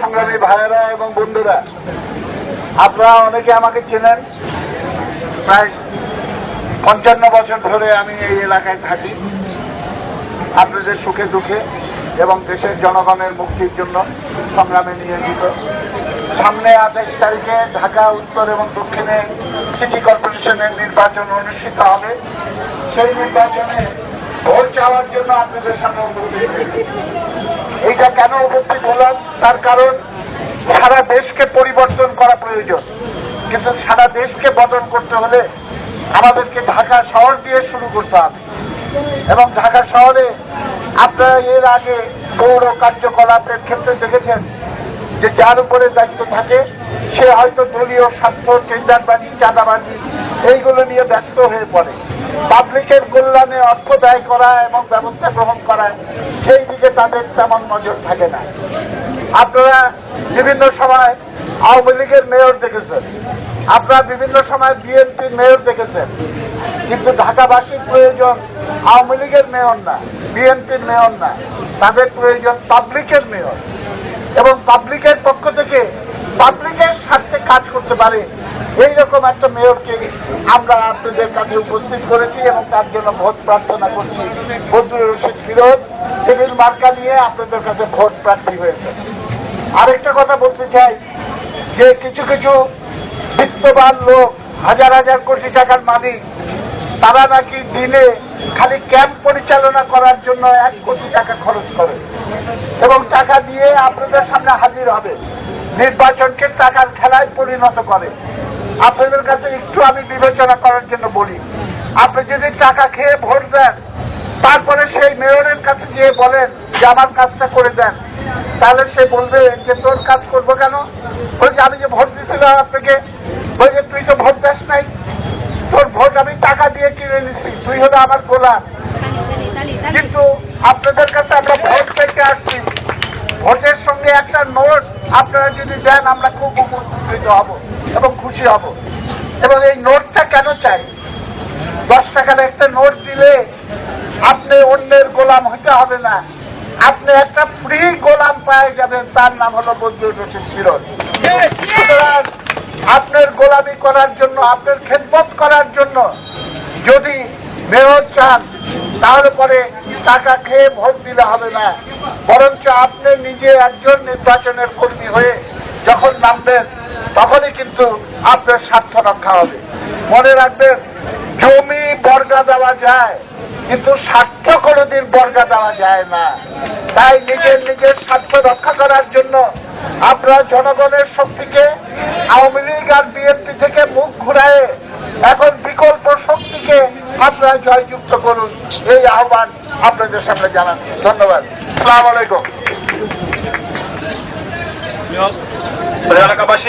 সংগ্রামী ভাইয়েরা এবং বন্ধুরা, আপনারা অনেকে আমাকে চেনেন। প্রায় পঞ্চান্ন বছর ধরে আমি এই এলাকায় থাকি। আপনাদের সুখে দুঃখে এবং দেশের জনগণের মুক্তির জন্য সংগ্রামে নিয়োজিত। সামনে আঠাইশ তারিখে ঢাকা, উত্তর এবং দক্ষিণে সিটি কর্পোরেশনের নির্বাচন অনুষ্ঠিত হবে। সেই নির্বাচনে ভোট চাওয়ার জন্য আপনাদের সামনে উপস্থিত এইটা কেন উপস্থিত হলাম? তার কারণ, সারা দেশকে পরিবর্তন করা প্রয়োজন। কিন্তু সারা দেশকে বদল করতে হলে আমাদেরকে ঢাকা শহর দিয়ে শুরু করতে হবে। এবং ঢাকা শহরে আপনারা এর আগে পৌর কার্যকলাপের ক্ষেত্রে দেখেছেন যে যার উপরে দায়িত্ব থাকে সে হয়তো দলীয় স্বার্থ, টেন্ডারবাজি, চাঁদাবাজি, এইগুলো নিয়ে ব্যস্ত হয়ে পড়ে। পাবলিকের কল্যাণে অর্থ ব্যয় করা এবং ব্যবস্থা গ্রহণ করা, সেই দিকে তাদের তেমন নজর থাকে না। আপনারা বিভিন্ন সময় আওয়ামী লীগের মেয়র দেখেছেন। আপনারা বিভিন্ন সময় বিএনপির মেয়র দেখেছেন। কিন্তু ঢাকাবাসীর প্রয়োজন আওয়ামী লীগের মেয়র না, বিএনপির মেয়র না। তাদের প্রয়োজন পাবলিকের মেয়র। এবং পাবলিকের পক্ষ থেকে পাবলিকের করতে পারে। এই রকম একটা মেয়রকে আমরা আপনাদের কাছে উপস্থিত করেছি এবং তার জন্য ভোট প্রার্থনা করছি। বদরুল রশিদ ফিরোজ টেবিল মার্কা নিয়ে আপনাদের কাছে ভোট প্রার্থী হয়েছে। আরেকটা কথা বলতে চাই যে কিছু কিছু বিত্তবান লোক, হাজার হাজার কোটি টাকার মালিক, তারা নাকি দিনে খালি ক্যাম্প পরিচালনা করার জন্য এক কোটি টাকা খরচ করে। এবং টাকা দিয়ে আপনাদের সামনে হাজির হবে। নির্বাচনকে টাকার খেলায় পরিণত করে। আপনাদের কাছে একটু আমি বিবেচনা করার জন্য বলি। আপনি যদি টাকা খেয়ে ভোট দেন তারপরে সেই মেয়রের কাছে গিয়ে বলেন যে আমার কাজটা করে দেন তাহলে সে বলবে যে তোর কাজ করব কেন? বলছে আমি যে ভোট দিয়েছিলাম আপনাকে বলছে তুই তো ভোট দেস নাই। তোর ভোট আমি টাকা দিয়ে কিনে নিচ্ছি তুই হলো আমার গোলাম। কিন্তু আপনাদের কাছে আমরা ভোট পেতে আসছি। ভোটের সঙ্গে একটা নোট আপনারা যদি দেন, আমরা খুব উপকৃত হব এবং খুশি হব। এবং এই নোটটা কেন চাই? দশ টাকার একটা নোট দিলে আপনি অন্যের গোলাম হতে হবে না। আপনি একটা ফ্রি গোলাম পায়ে যাবেন, তার নাম হলো বদরুল রশিদ সুতরাং আপনার গোলামি করার জন্য, আপনার খেদমত করার জন্য যদি মেয়র চান তাহলে পরে টাকা খেয়ে ভোট দিলে হবে না। বরঞ্চ আপনি নিজে একজন নির্বাচনের কর্মী হয়ে যখন নামবেন, তখনই কিন্তু আপনার স্বার্থ রক্ষা হবে। মনে রাখবেন, জমি বর্গা দেওয়া যায়, কিন্তু স্বার্থ কোনোদিন বর্গা দেওয়া যায় না। তাই নিজের নিজের স্বার্থ রক্ষা করার জন্য আপনারা জনগণের শক্তিকে, আওয়ামী লীগ আর বিএনপি থেকে মুখ ঘুরায় এখন বিকল্প শক্তিকে আপনারা জয়যুক্ত করুন। এই আহ্বান আপনাদের সামনে জানান ধন্যবাদ। সালাম আলাইকুম। এলাকাবাসী